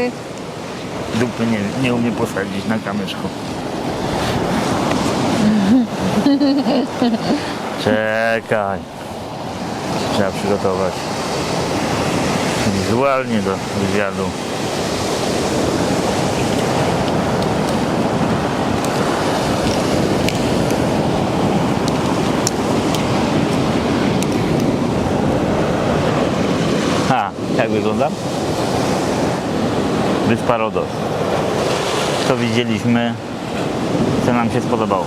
wsadzić. Dupy nie, nie umie posadzić na kamyczku. Czekaj. Trzeba przygotować. Wizualnie do wywiadu. Ha, jak wyglądam? Wyspa Rodos. Co widzieliśmy, co nam się spodobało.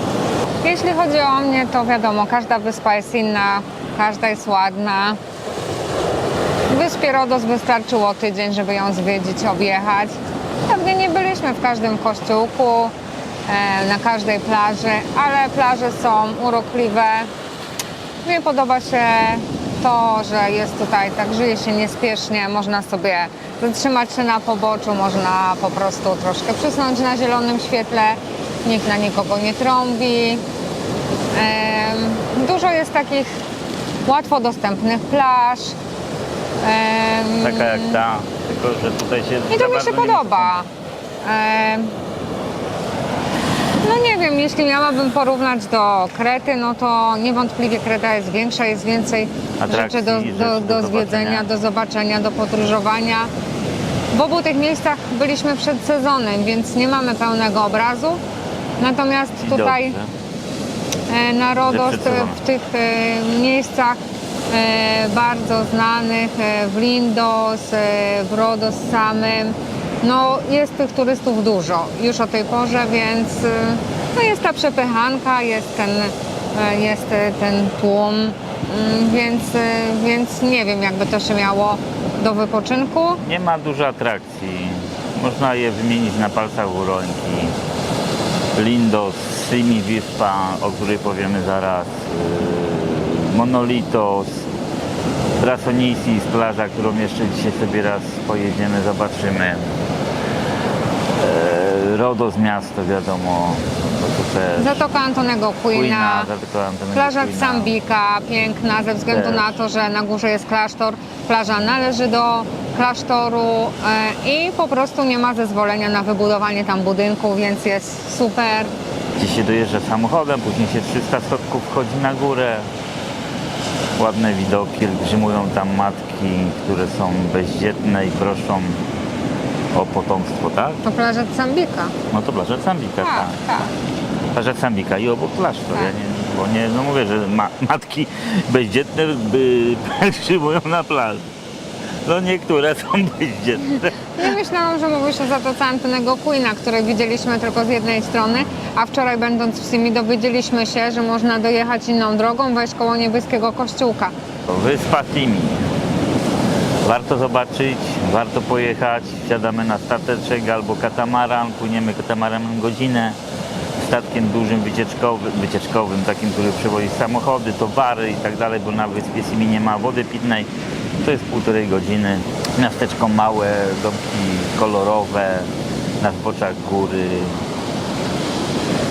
Jeśli chodzi o mnie, to wiadomo, każda wyspa jest inna, każda jest ładna. Wyspie Rodos wystarczyło tydzień, żeby ją zwiedzić, objechać. Pewnie nie byliśmy w każdym kościółku, e, na każdej plaży, ale plaże są urokliwe. Mnie podoba się to, że jest tutaj, tak żyje się niespiesznie, można sobie zatrzymać się na poboczu, można po prostu troszkę przysnąć na zielonym świetle, nikt na nikogo nie trąbi. Dużo jest takich łatwo dostępnych plaż. Taka jak ta, tylko że tutaj się. i to mi się nie- podoba. Em, No nie wiem, jeśli miałabym porównać do Krety, no to niewątpliwie Kreta jest większa, jest więcej Atrakcji, rzeczy do, do, do do zwiedzenia, do zobaczenia, do podróżowania. W obu tych miejscach byliśmy przed sezonem, więc nie mamy pełnego obrazu. Natomiast tutaj dobrze. e, na Rodos w tych e, miejscach e, bardzo znanych, w Lindos, w Rodos samym, no jest tych turystów dużo już o tej porze, więc e, no jest ta przepychanka, jest ten, e, jest e, ten tłum, mm, więc, więc nie wiem jakby to się miało do wypoczynku. Nie ma dużo atrakcji. Można je wymienić na palcach u ręki. Lindos, Simi Wyspa, o której powiemy zaraz. Monolitos, Brasonisis, plaża, którą jeszcze dzisiaj sobie raz pojedziemy, zobaczymy. Yy, Rodos miasto, wiadomo, to super. Zatoka Antonego Zatoka Antonego Plaża. Sambika, piękna, ze względu Też. na to, że na górze jest klasztor. Plaża należy do klasztoru e, i po prostu nie ma zezwolenia na wybudowanie tam budynku, więc jest super. Gdzie się dojeżdża samochodem, później się 300 schodków wchodzi na górę. Ładne widoki, pielgrzymują tam matki, które są bezdzietne i proszą o potomstwo, tak? To plaża Sambika. No to plaża Sambika, tak. Tak, tak. Plaża Sambika i obok klasztor. Tak. Ja nie, bo nie, no mówię, że ma, matki bezdzietne by pielgrzymują na plaży. No niektóre są bezdzietne. Nie myślałam, że mówisz o Zatoce Antonego Queena, który widzieliśmy tylko z jednej strony, a wczoraj będąc w Simi dowiedzieliśmy się, że można dojechać inną drogą, wejść koło niebieskiego kościółka. Wyspa Timi. Warto zobaczyć, warto pojechać. Wsiadamy na stateczek albo katamaran, płyniemy katamaranem godzinę. Statkiem dużym, wycieczkowym, wycieczkowym, takim, który przewozi samochody, towary i tak dalej, bo na wyspie Simi nie ma wody pitnej. To jest półtorej godziny. Miasteczko małe, domki kolorowe, na zboczach góry.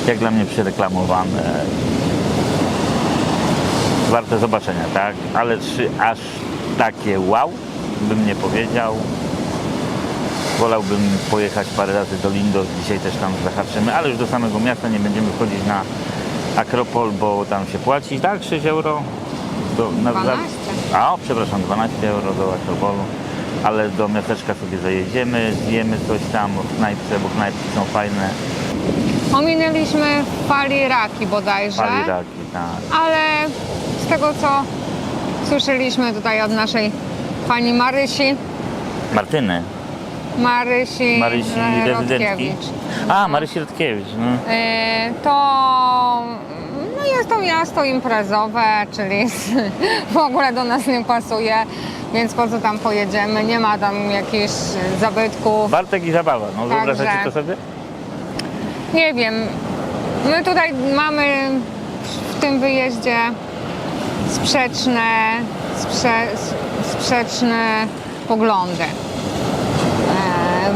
Jak dla mnie przereklamowane warte zobaczenia, tak? Ale czy aż takie wow, bym nie powiedział. Wolałbym pojechać parę razy do Lindos, dzisiaj też tam zahaczymy, ale już do samego miasta nie będziemy wchodzić na Akropol, bo tam się płaci, tak? 6 euro? Do, na, 12. A, o, przepraszam, 12 euro do Akropolu, ale do miasteczka sobie zajedziemy, zjemy coś tam w knajpce, bo knajpki są fajne, Ominęliśmy Fali Raki bodajże. paliraki, tak. ale z tego co słyszeliśmy tutaj od naszej pani Marysi, Martyny, Marysi, Marysi rezydentki. Rodkiewicz, A, Marysi Rodkiewicz, no. e, to no jest to miasto imprezowe, czyli w ogóle do nas nie pasuje, więc po co tam pojedziemy, nie ma tam jakichś zabytków. Bartek i zabawa, no Także- wyobrażacie to sobie? Nie wiem. My tutaj mamy w tym wyjeździe sprzeczne, sprze, sprzeczne poglądy. E,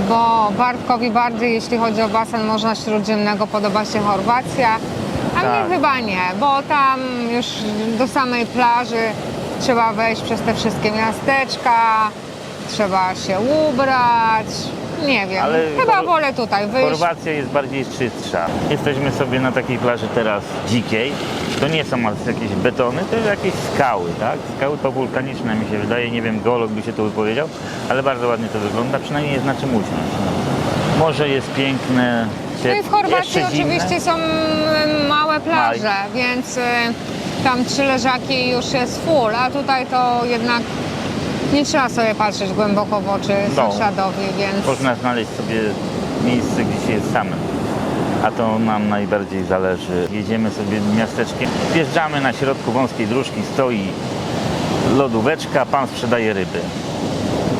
Bo Bartkowi bardziej, jeśli chodzi o basen Morza Śródziemnego, podoba się Chorwacja, a Tak. mnie chyba nie, bo tam już do samej plaży trzeba wejść przez te wszystkie miasteczka, trzeba się ubrać. Nie wiem, Ale chyba wolę tutaj wyjść. Chorwacja jest bardziej czystsza. Jesteśmy sobie na takiej plaży teraz dzikiej. To nie są jakieś betony, to jest jakieś skały, tak? Skały to wulkaniczne mi się wydaje, nie wiem, geolog by się to wypowiedział, ale bardzo ładnie to wygląda, przynajmniej jest na czym usiąść. Morze jest piękne, No i w Chorwacji oczywiście są małe plaże, więc y, tam trzy leżaki już jest full, a tutaj to jednak nie trzeba sobie patrzeć głęboko w oczy No. sąsiadowi, więc Można znaleźć sobie miejsce, gdzie się jest samym. A to nam najbardziej zależy. Jedziemy sobie miasteczkiem, wjeżdżamy na środku wąskiej dróżki, stoi lodóweczka, pan sprzedaje ryby.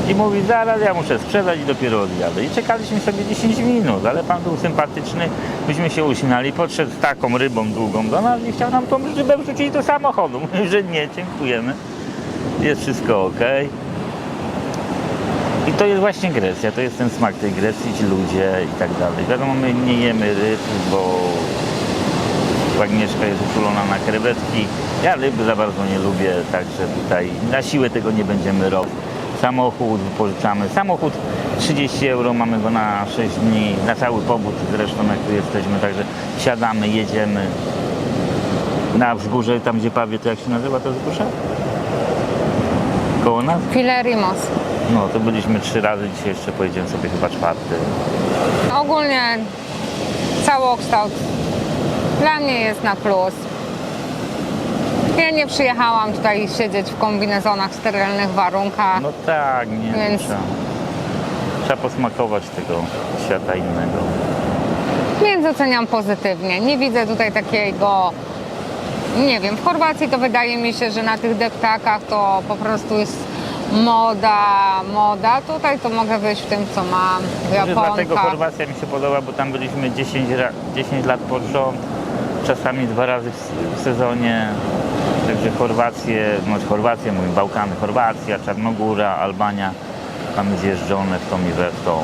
I mówi, zaraz ja muszę sprzedać i dopiero odjadę. I czekaliśmy sobie 10 minut, ale pan był sympatyczny, myśmy się uśmiali, podszedł z taką rybą długą do nas i chciał nam tą rybę wrzucić do samochodu. Mówię, że nie, dziękujemy. Jest wszystko ok. To jest właśnie Grecja, to jest ten smak tej Grecji, ci ludzie i tak dalej. Wiadomo, my nie jemy ryb, bo Agnieszka jest uczulona na krewetki. Ja ryby za bardzo nie lubię, także tutaj na siłę tego nie będziemy robić. Samochód wypożyczamy. Samochód 30 euro, mamy go na 6 dni, na cały pobót zresztą jak tu jesteśmy, także siadamy, jedziemy na wzgórze, tam gdzie Pawie, to jak się nazywa to wzgórze? Koło nas? Filerimos. No, to byliśmy trzy razy, dzisiaj jeszcze pojedziemy sobie chyba czwarty. Ogólnie całokształt dla mnie jest na plus. Ja nie przyjechałam tutaj siedzieć w kombinezonach w sterylnych warunkach. No tak, nie, Więc- trzeba, trzeba posmakować tego świata innego. Więc oceniam pozytywnie. Nie widzę tutaj takiego, nie wiem, w Chorwacji to wydaje mi się, że na tych deptakach to po prostu jest moda, moda. Tutaj to mogę wyjść w tym, co mam, Może dlatego. Chorwacja mi się podoba, bo tam byliśmy 10, ra- 10 lat pod rząd, czasami dwa razy w, w sezonie. Także Chorwację, no Chorwację, mówię, Bałkany, Chorwacja, Czarnogóra, Albania, mamy zjeżdżone w tą i we w tą.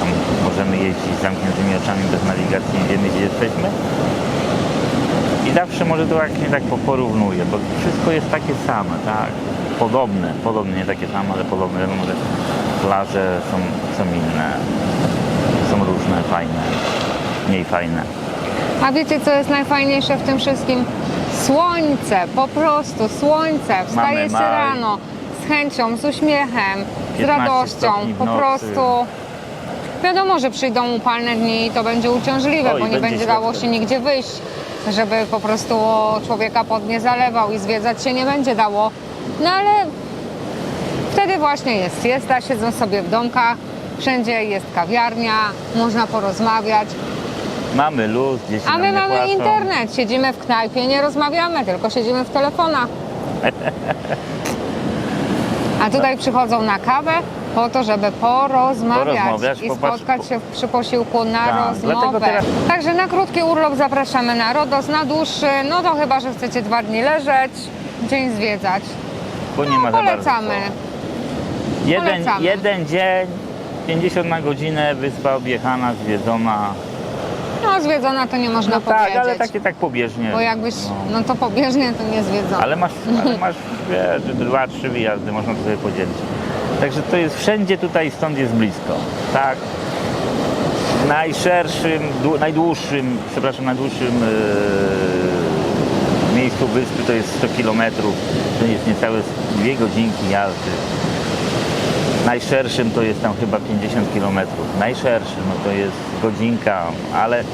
Tam możemy jeździć z zamkniętymi oczami bez nawigacji, nie wiemy gdzie jesteśmy. I zawsze może to jak nie tak po- porównuję, bo wszystko jest takie same, tak? Podobne, podobne, nie takie same, ale podobne. Wiadomo, że plaże są, są inne, są różne, fajne, mniej fajne. A wiecie, co jest najfajniejsze w tym wszystkim? Słońce, po prostu słońce. Wstaje się maj. rano z chęcią, z uśmiechem, z 15 radością. stopni w Po nocy. prostu wiadomo, że przyjdą upalne dni i to będzie uciążliwe, bo nie będzie będzie dało się nigdzie wyjść, żeby po prostu człowieka pod nie zalewał i zwiedzać się nie będzie dało. No ale wtedy właśnie jest siesta, siedzą sobie w domkach, wszędzie jest kawiarnia, można porozmawiać. Mamy luz, dzieci A my mamy płacą. internet, siedzimy w knajpie, nie rozmawiamy, tylko siedzimy w telefonach. A tutaj przychodzą na kawę po to, żeby porozmawiać Porozmawiać, i popatrz- spotkać się przy posiłku na Tak, dlatego rozmowę. teraz- Także na krótki urlop zapraszamy na Rodos, na dłuższy, no to chyba, że chcecie dwa dni leżeć, dzień zwiedzać. Bo nie ma za bardzo Polecamy. Jeden, Polecamy. jeden dzień, 50 na godzinę, wyspa objechana, zwiedzona. No zwiedzona to nie można No tak, powiedzieć. ale takie tak pobieżnie. Bo jakbyś, No. no to pobieżnie to nie zwiedzona. Ale masz, ale masz wiesz, dwa, trzy wyjazdy, można to sobie podzielić. Także to jest wszędzie tutaj, stąd jest blisko. Tak. Najszerszym, dłu- najdłuższym, przepraszam, najdłuższym yy, miejscu wyspy to jest 100 km. To jest niecałe dwie godzinki jazdy. Najszerszym to jest tam chyba 50 km. Najszerszy no to jest godzinka, ale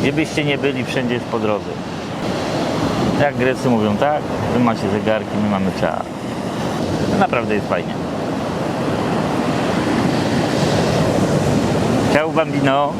gdzie byście nie byli, wszędzie jest po drodze. Jak Grecy mówią, tak, wy macie zegarki, my mamy czas. Naprawdę jest fajnie. Ciao bambino.